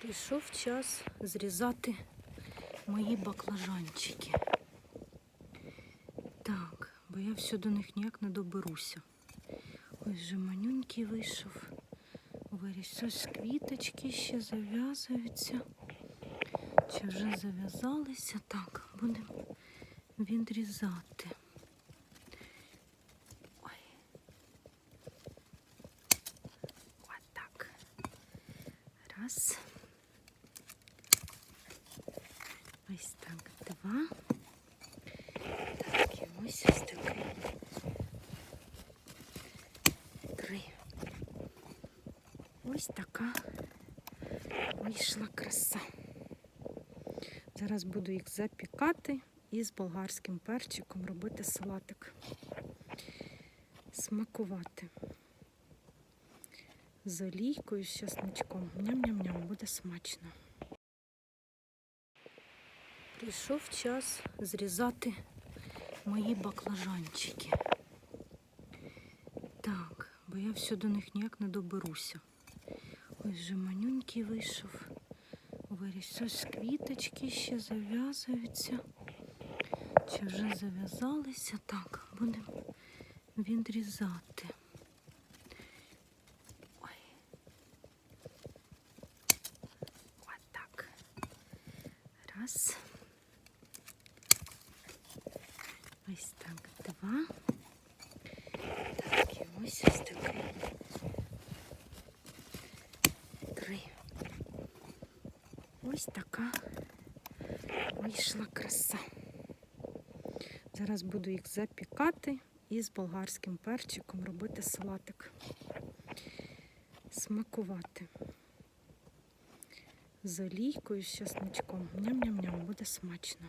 Прийшов час зрізати мої баклажанчики. Так, бо я все до них ніяк не доберуся. Ось вже манюнький вийшов. Ось квіточки ще зав'язуються. Чи вже зав'язалися? Так, будемо відрізати. Ось так. Раз. Ось так, два. Так, і ось ось такий. Три. Ось така вийшла краса. Зараз буду їх запікати і з болгарським перчиком робити салатик. Смакувати. З олійкою, з чесничком. Ням-ням-ням, буде смачно. Прийшов час зрізати мої баклажанчики. Так, бо я все до них ніяк не доберуся. Ось вже манюнький вийшов. Виріс ось квіточки ще зав'язуються. Чи вже зав'язалися? Так, будемо відрізати. Ось так. Раз. Ось так, два. Так, і ось ось такий. Три. Ось така вийшла краса. Зараз буду їх запікати і з болгарським перчиком робити салатик. Смакувати. З олійкою, з чесничком. Ням-ням-ням, буде смачно.